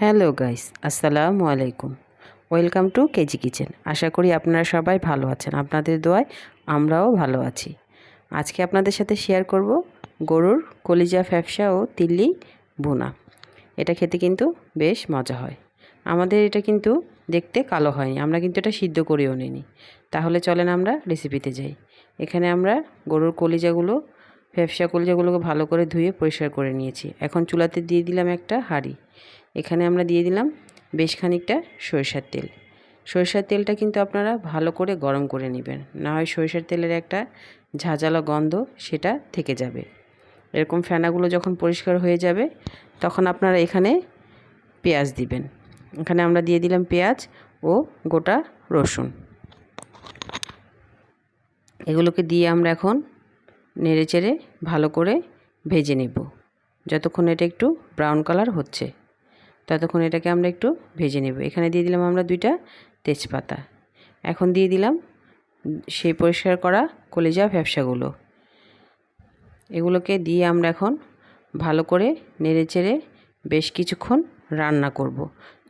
Hello guys, আসসালামু আলাইকুম। Welcome to KG kitchen. আশা করি আপনারা সবাই ভালো আছেন। আপনাদের দোয়ায় আমরাও ভালো আছি। আজকে আপনাদের সাথে শেয়ার করব গরুর কলিজা ফ্যাপসা ও তিল্লি বোনা এটা খেতে কিন্তু বেশ মজা হয়। আমাদের এটা কিন্তু দেখতে কালো হয়নি। আমরা কিন্তু এটা সিদ্ধ করেও নিইনি। তাহলে চলেন আমরা রেসিপিতে যাই। এখানে আমরা গরুর কলিজাগুলো ফ্যাপসা কলিজাগুলোকে ভালো করে ধুয়ে পরিষ্কার করে নিয়েছি। এখন চুলাতে দিয়ে দিলাম একটা হাঁড়ি। এখানে আমরা দিয়ে দিলাম বেশ খানিকটা সরিষার তেল। সরিষার তেলটা কিন্তু আপনারা ভালো করে গরম করে নেবেন, না হয় সরিষার তেলের একটা ঝাঁঝালো গন্ধ সেটা থেকে যাবে। এরকম ফেনাগুলো যখন পরিষ্কার হয়ে যাবে, তখন আপনারা এখানে পেঁয়াজ দিবেন। এখানে আমরা দিয়ে দিলাম পেঁয়াজ ও গোটা রসুন। এগুলোকে দিয়ে আমরা এখন নেড়ে চেড়ে ভালো করে ভেজে নেব, যতক্ষণ এটা একটু ব্রাউন কালার হচ্ছে। ততক্ষণ এটাকে আমরা একটু ভেজে নেব। এখানে দিয়ে দিলাম আমরা দুইটা তেজপাতা। এখন দিয়ে দিলাম সেই পরিষ্কার করা কলিজা ব্যবসাগুলো এগুলোকে দিয়ে আমরা এখন ভালো করে নেড়ে চেড়ে বেশ কিছুক্ষণ রান্না করব।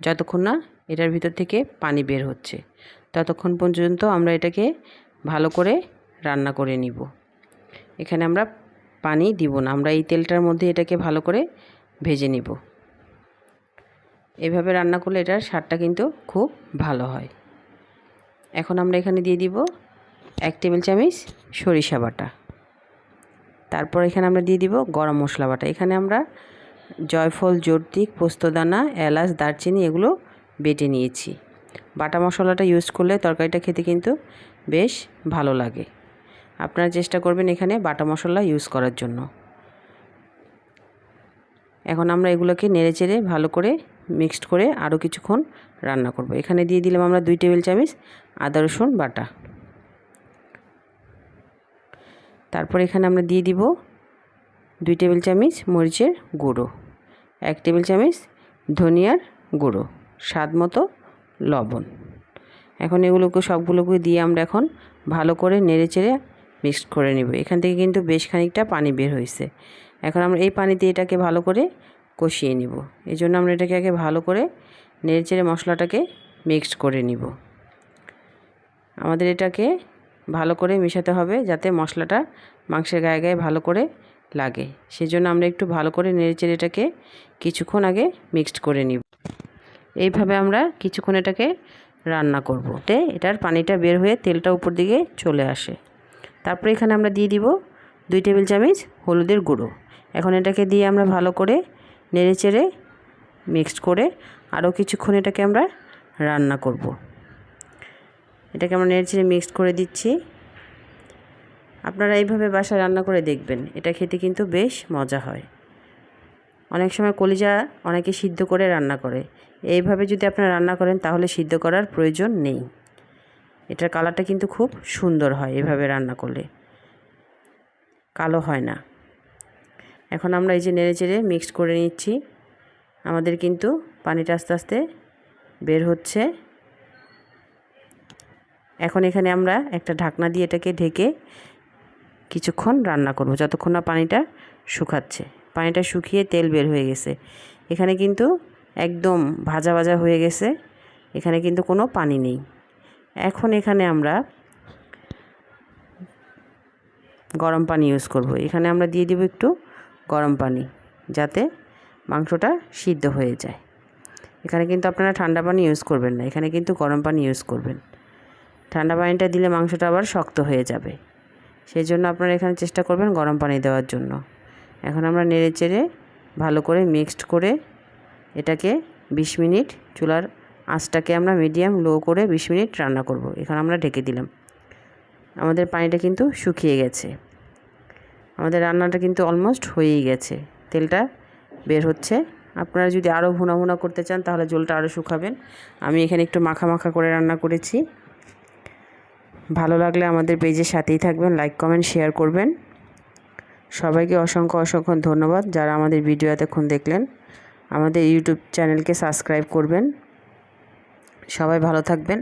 যতক্ষণ না এটার ভিতর থেকে পানি বের হচ্ছে, ততক্ষণ পর্যন্ত আমরা এটাকে ভালো করে রান্না করে নিব। এখানে আমরা পানি দিব না, আমরা এই তেলটার মধ্যে এটাকে ভালো করে ভেজে নিব। এভাবে রান্না করলে এটার স্বাদটা কিন্তু খুব ভালো হয়। এখন আমরা এখানে দিয়ে দিব এক টেবিল চামচ সরিষা বাটা। তারপর এখানে আমরা দিয়ে দিব গরম মশলা বাটা। এখানে আমরা জয়ফল জর্তিক পোস্তদানা, এলাচ, দারচিনি এগুলো বেটে নিয়েছি। বাটা মশলাটা ইউজ করলে তরকারিটা খেতে কিন্তু বেশ ভালো লাগে। আপনারা চেষ্টা করবেন এখানে বাটা মশলা ইউজ করার জন্য। এখন আমরা এগুলোকে নেড়ে চেড়ে ভালো করে মিক্সড করে আরও কিছুক্ষণ রান্না করব। এখানে দিয়ে দিলাম আমরা দুই টেবিল চামচ আদা, রসুন, বাটা। তারপর এখানে আমরা দিয়ে দিব দুই টেবিল চামচ মরিচের গুঁড়ো, এক টেবিল চামচ ধনিয়ার গুঁড়ো, স্বাদ মতো লবণ। এখন এগুলোকে সবগুলোকে দিয়ে আমরা এখন ভালো করে নেড়ে চেড়ে মিক্সড করে নেব। এখান থেকে কিন্তু বেশ খানিকটা পানি বের হয়েছে। এখন আমরা এই পানিতে এটাকে ভালো করে কষিয়ে নিব। এই জন্য আমরা এটাকে আগে ভালো করে নেড়ে চেড়ে মশলাটাকে মিক্সড করে নিব। আমাদের এটাকে ভালো করে মেশাতে হবে যাতে মশলাটা মাংসের গায়ে গায়ে ভালো করে লাগে। সেজন্য আমরা একটু ভালো করে নেড়ে চেড়ে এটাকে কিছুক্ষণ আগে মিক্সড করে নিব। এইভাবে আমরা কিছুক্ষণ এটাকে রান্না করব। তে এটার পানিটা বের হয়ে তেলটা উপর দিকে চলে আসে। তারপরে এখানে আমরা দিয়ে দিব দুই টেবিল চামচ হলুদের গুঁড়ো। এখন এটাকে দিয়ে আমরা ভালো করে নেড়ে চেড়ে মিক্সড করে আরও কিছুক্ষণ এটাকে আমরা রান্না করব। এটাকে আমরা নেড়ে চেড়ে মিক্সড করে দিচ্ছি। আপনারা এইভাবে বাসায় রান্না করে দেখবেন, এটা খেতে কিন্তু বেশ মজা হয়। অনেক সময় কলিজা অনেকে সিদ্ধ করে রান্না করে। এইভাবে যদি আপনারা রান্না করেন, তাহলে সিদ্ধ করার প্রয়োজন নেই। এটার কালারটা কিন্তু খুব সুন্দর হয়, এভাবে রান্না করলে। কালো হয় না। এখন আমরা এই যে নেড়ে চেড়ে মিক্সড করে নিচ্ছি। আমাদের কিন্তু পানিটা আস্তে আস্তে বের হচ্ছে। এখন এখানে আমরা একটা ঢাকনা দিয়ে এটাকে ঢেকে কিছুক্ষণ রান্না করব, যতক্ষণ না পানিটা শুকাচ্ছে। পানিটা শুকিয়ে তেল বের হয়ে গেছে। এখানে কিন্তু একদম ভাজা ভাজা হয়ে গেছে। এখানে কিন্তু কোনো পানি নেই। এখন এখানে আমরা গরম পানি ইউজ করব। এখানে আমরা দিয়ে দিব একটু গরম পানি যাতে মাংসটা সিদ্ধ হয়ে যায়। এখানে কিন্তু আপনারা ঠান্ডা পানি ইউজ করবেন না। এখানে কিন্তু গরম পানি ইউজ করবেন। ঠান্ডা পানিটা দিলে মাংসটা আবার শক্ত হয়ে যাবে। সেই জন্য আপনারা এখানে চেষ্টা করবেন গরম পানি দেওয়ার জন্য। এখন আমরা নেড়ে চেড়ে ভালো করে মিক্সড করে এটাকে বিশ মিনিট চুলার আঁচটাকে আমরা মিডিয়াম লো করে বিশ মিনিট রান্না করব। এখানে আমরা ঢেকে দিলাম। আমাদের পানিটা কিন্তু শুকিয়ে গেছে। আমাদের রান্নাটা কিন্তু অলমোস্ট হয়েই গেছে। তেলটা বের হচ্ছে। আপনারা যদি আরও ভুনা ভুনা করতে চান, তাহলে জলটা আরও শুকাবেন। আমি এখানে একটু মাখা মাখা করে রান্না করেছি। ভালো লাগলে আমাদের পেজের সাথেই থাকবেন লাইক কমেন্ট শেয়ার করবেন। সবাইকে অসংখ্য অসংখ্য ধন্যবাদ যারা আমাদের ভিডিও এতক্ষণ দেখলেন। আমাদের ইউটিউব চ্যানেলকে সাবস্ক্রাইব করবেন। সবাই ভালো থাকবেন।